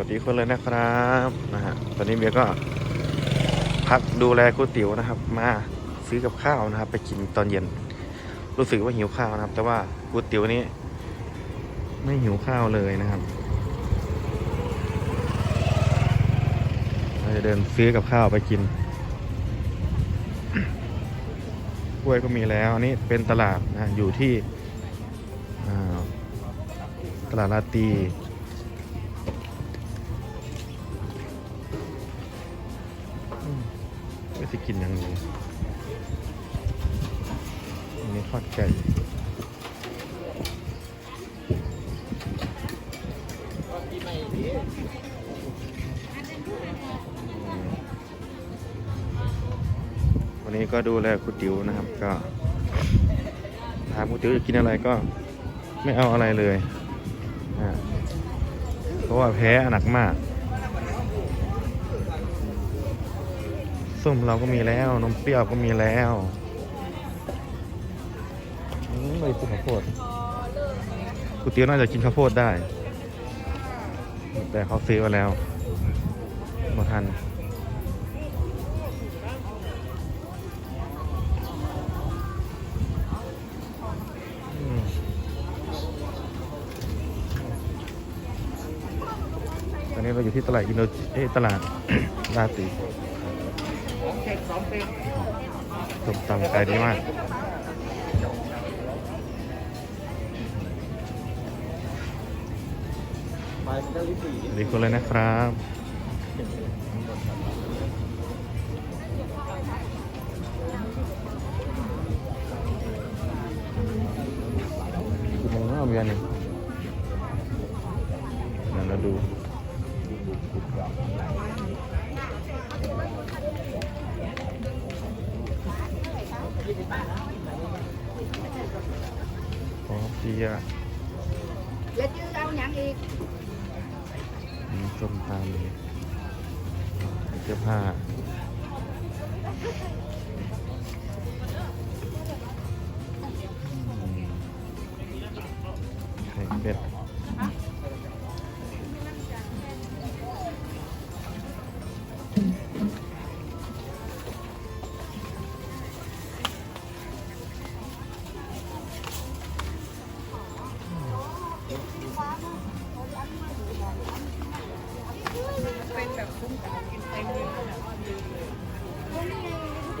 วัสดีคนเลยนะครับนะฮะตอนนี้เบียร์ก็พักดูแลก๋วยเตี๋ยวนะครับ มาซื้อกับข้าวนะครับ ไปกินตอนเย็น รู้สึกว่าหิวข้าวนะครับ แต่ว่าก๋วยเตี๋ยวนี้ ไม่หิวข้าวเลยนะครับเราจะเดินซื้อกับข้าวไปกินกล้วยก็มีแล้วอันนี้เป็นตลาดนะฮะอยู่ที่ตลาดลาตี ไม่สิกินอย่างนี้อันนี้ทอดไก่วันนี้ก็ดูแลคุณติ๋วนะครับ ก็ถามคุณติ๋วจะกินอะไรก็ไม่เอาอะไรเลยนะเพราะว่าแพ้หนักมาก ส้มเราก็มีแล้ว นมเปรี้ยวก็มีแล้วอืมไม่ปลูกข้าวโพดกูเตียวน่าจะกินข้าวโพดได้ แต่เขาซื้อมาแล้วมาทันอืมตอนนี้เราอยู่ที่ตลาดอินโดเอยตลาดลาตี ส้มตำขายดีมากสวัสดีคนเลยนะครับคุณมองหน้าเบียร์นี่เดี๋ยวเราดู เบียร์แล้วจื้อเอาหยังอีกมีส้มตำเสื้อผ้าอืมไข่เป็ด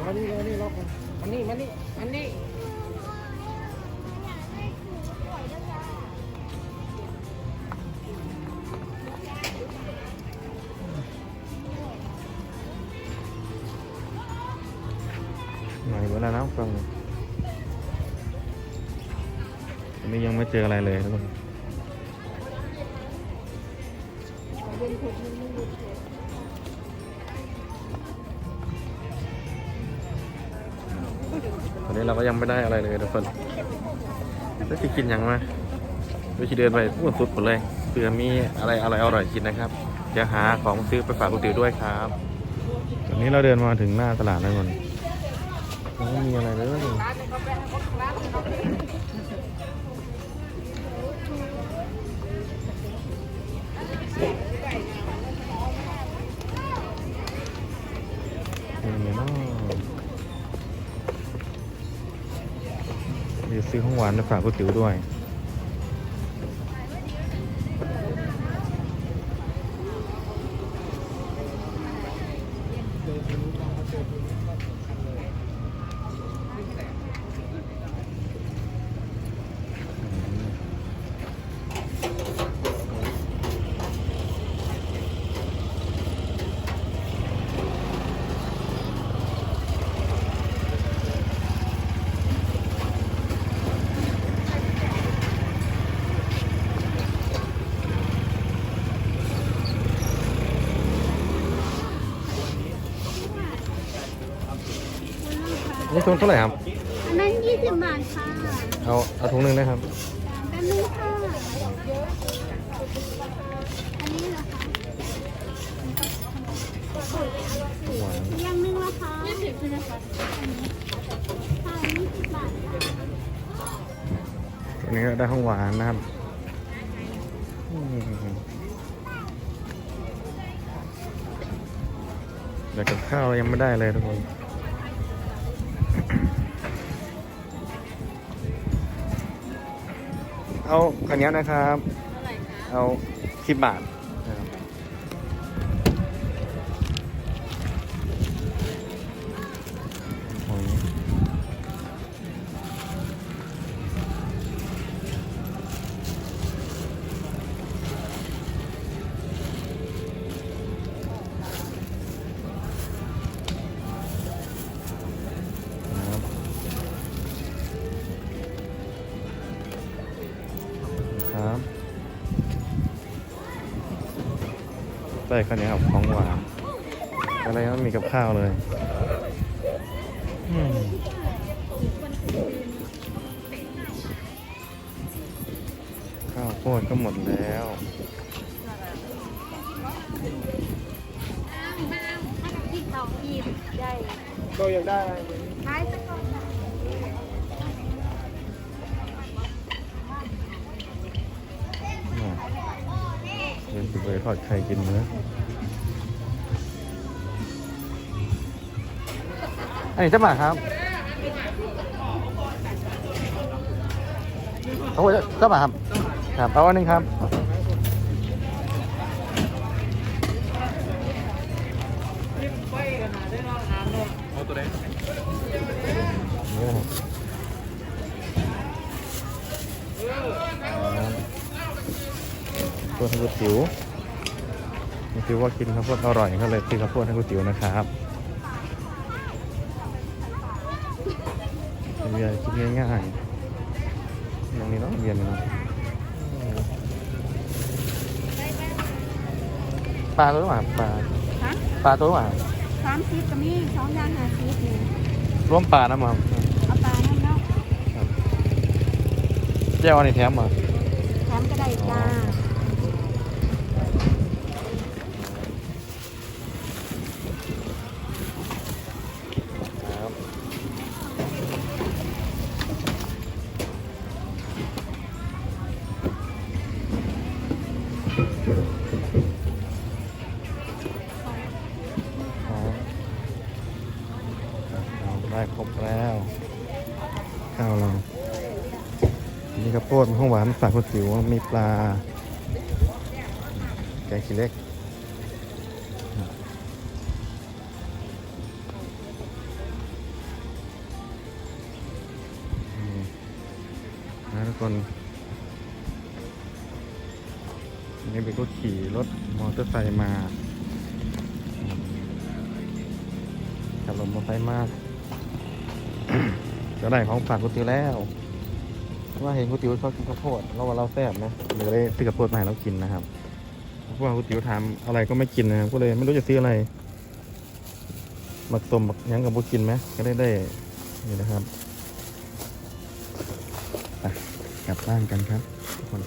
มานี่มานี่ล็อกมันมานี่มานี่มานี่หน่อยเวลาน้ำฟังอันนี้ยังไม่เจออะไรเลยทุกคน เราก็ยังไม่ได้อะไรเลยทุกคนแล้วจะกินยังมาวิธีเดินไปพูดสุดหมดเลยเผื่อมีอะไรอร่อยอร่อยๆกินนะครับจะหาของซื้อไปฝากคุณติ๋วด้วยครับตอนนี้เราเดินมาถึงหน้าตลาดแล้วคนไม่มีอะไรเลยเดี๋ยว ซื้อของหวานมาฝากก๋วยเตี๋ยวด้วย ถุงเท่าไหร่ครับ อันนั้นยี่สิบบาทค่ะเอาเอาถุงหนึ่งนะครับแป๊บนึงค่ะ อันนี้เหรอคะหวานยังนึงละคะยี่สิบใช่ไหมคะอันนี้ค่ะยี่สิบบาทค่ะอันนี้ก็ได้ของหวานนะครับอืมแต่กับข้าวเรายังไม่ได้เลยทุกคน เอาขันนี้นะครับ เท่าไหร่คะ เอาสิบบาท ใส่ข้าวเหนียวกับของหวานอะไรก็มีกับข้าวเลยอืมข้าวโพดก็หมดแล้วที่เตาอีบใหญ่ก็อยากได้ อดไข่กินเนื้ออันนี้จะบาครับโอ้ยจะบาครับ ครับ เอาอันนึงครับเอาตัวไหนนี่นะครับตัวทั้งก๋วยติ๋วก๋ว ติ๋วว่ากินข้าวโพดอร่อยก็เลยซื้อข้าวโพดให้ก๋วยติ๋วนะครับเรียนกินง่ายๆอย่างนี้เนาะเรียนเนาะปลาตัวหวานปลาฮะปลาตัวหวานสามสิบก็มีสองอย่างห้าสิบนี่รวมปลานะมั้งเอาปลานั่นเนาะแก้วอันนี้แถมมาแถมก็ได้จ้า ข้าวเรามีข้าวโพดมีข้าวหวานฝากก๋วยเตี๋วมีปลา แกงขี้เล็กนะทุกคนนี่เป็นก็ขี่รถมอเตอร์ไซค์มาขับรถมอเตอร์ไซค์มา จะได้ของฝากก๋วยเตี๋ยวแล้ว ว่าเห็นก๋วยเตี๋ยวชอบกินข้าวโพดเราว่าเราแซ่บนะเลยได้ซื้อข้าวโพดมาให้เรากินนะครับเพราะว่าก๋วยเตี๋ยวทำอะไรก็ไม่กินนะครับก็เลยไม่รู้จะซื้ออะไรหมักต้มหมักยังกับบุกินไหมก็ได้ได้นี่นะครับกลับบ้านกันครับทุกคน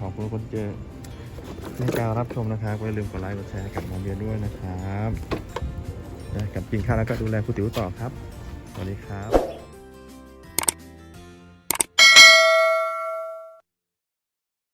ขอบคุณคนเจอในการรับชมนะครับอย่าลืมกดไลค์กดแชร์กับน้องเบียด้วยนะครับกับกินข้าวแล้วก็ดูแลคุณติ๋วต่อครับ สวัสดีครับ